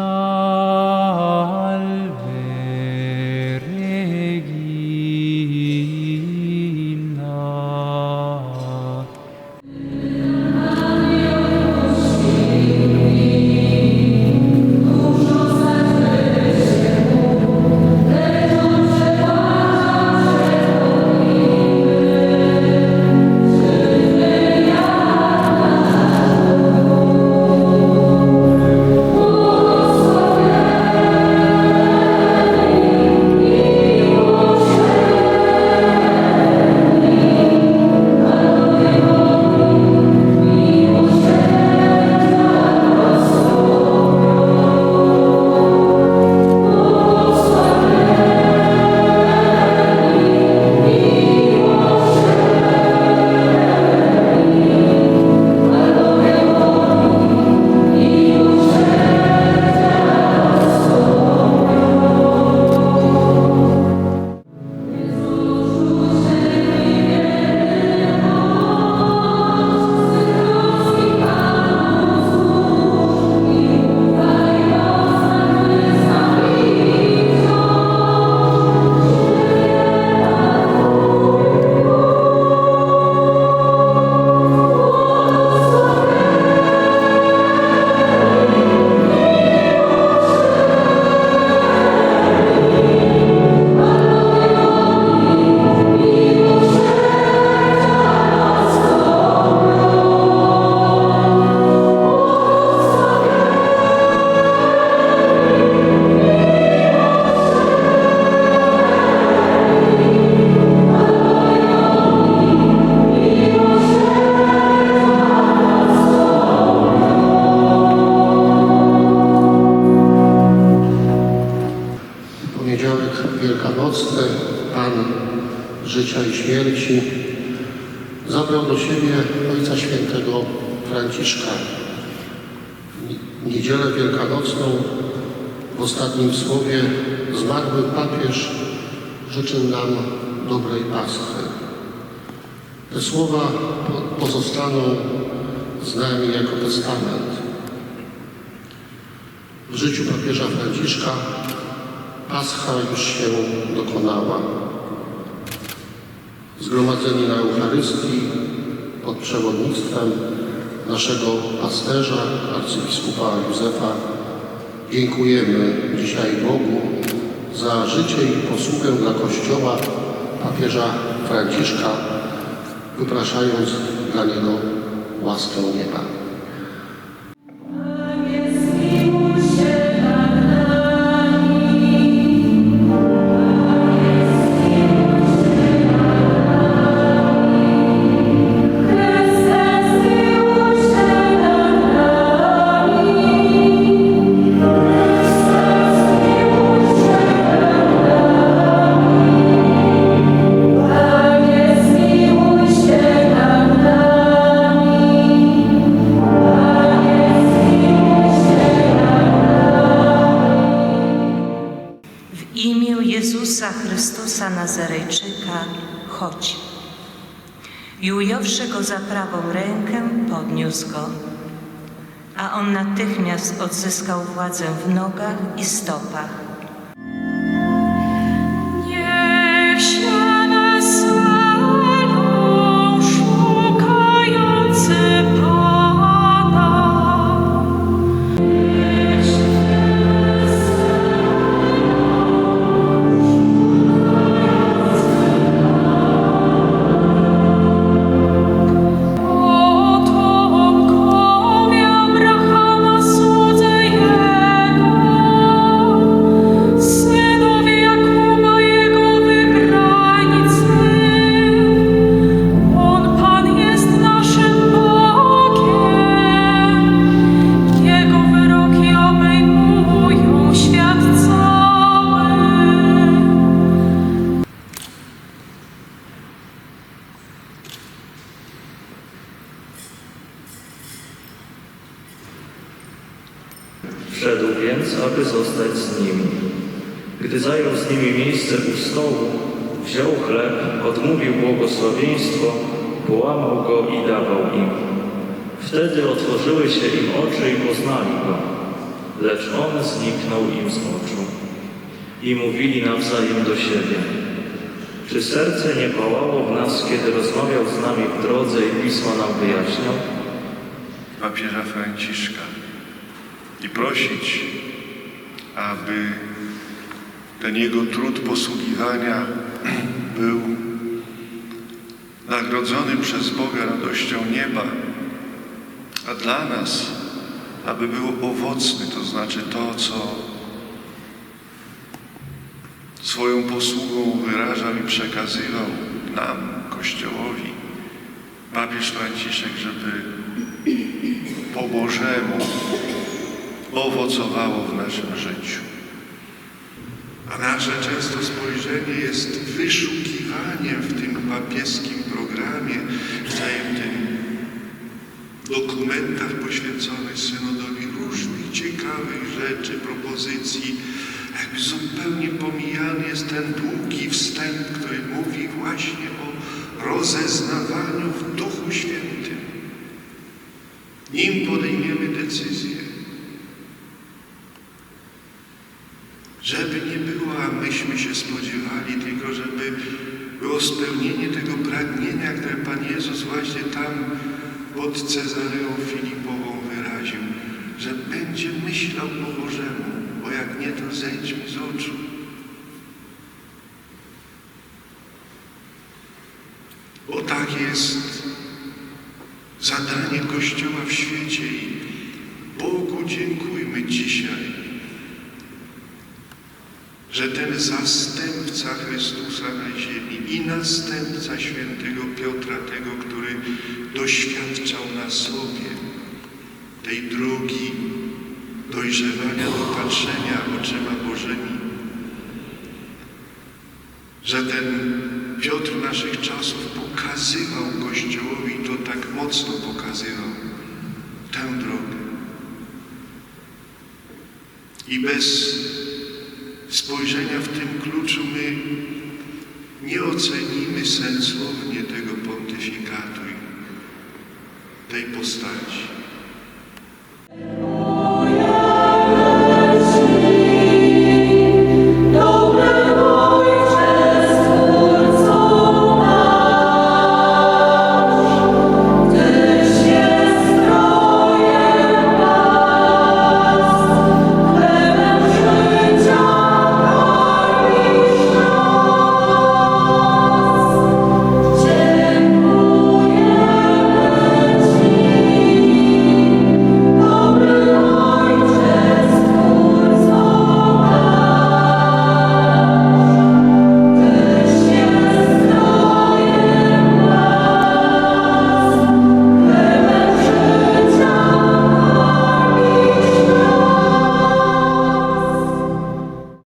Oh. Pan życia i śmierci, zabrał do siebie Ojca Świętego Franciszka. W Niedzielę Wielkanocną w ostatnim słowie zmarły papież życzył nam dobrej Paschy. Te słowa po- pozostaną z nami jako testament. W życiu papieża Franciszka Pascha już się dokonała. Zgromadzeni na Eucharystii pod przewodnictwem naszego pasterza, arcybiskupa Józefa, dziękujemy dzisiaj Bogu za życie i posługę dla Kościoła papieża Franciszka, wypraszając dla niego łaskę nieba. I ująwszy go za prawą rękę, podniósł go. A on natychmiast odzyskał władzę w nogach i stopach. Wszedł więc, aby zostać z nimi. Gdy zajął z nimi miejsce u stołu, wziął chleb, odmówił błogosławieństwo, połamał go i dawał im. Wtedy otworzyły się im oczy i poznali go. lecz on zniknął im z oczu. I mówili nawzajem do siebie. Czy serce nie pałało w nas, kiedy rozmawiał z nami w drodze i Pismo nam wyjaśniał? papieża Franciszka i prosić, aby ten jego trud posługiwania był nagrodzony przez Boga radością nieba, a dla nas, aby był owocny, to znaczy to, co swoją posługą wyrażał i przekazywał nam, Kościołowi, papież Franciszek, żeby po Bożemu owocowało w naszym życiu. A nasze często spojrzenie jest wyszukiwaniem w tym papieskim programie, w całym tym dokumentach poświęconych synodowi różnych ciekawych rzeczy, propozycji. Jakby zupełnie pomijany jest ten długi wstęp, który mówi właśnie o rozeznawaniu w Duchu Świętym. Nim podejmiemy decyzję, żeby nie było, a myśmy się spodziewali, tylko żeby było spełnienie tego pragnienia, które Pan Jezus właśnie tam pod Cezareą Filipową wyraził, że będzie myślał po Bożemu, bo jak nie, to zejdź mi z oczu. Bo tak jest zadanie Kościoła w świecie i Bogu dziękujmy dzisiaj, że ten zastępca Chrystusa na ziemi i następca świętego Piotra, tego, który doświadczał na sobie tej drogi dojrzewania do patrzenia oczyma Bożymi, że ten Piotr naszych czasów pokazywał Kościołowi, to tak mocno pokazywał, tę drogę. I bez spojrzenia w tym kluczu my nie ocenimy sensownie tego pontyfikatu tej postaci.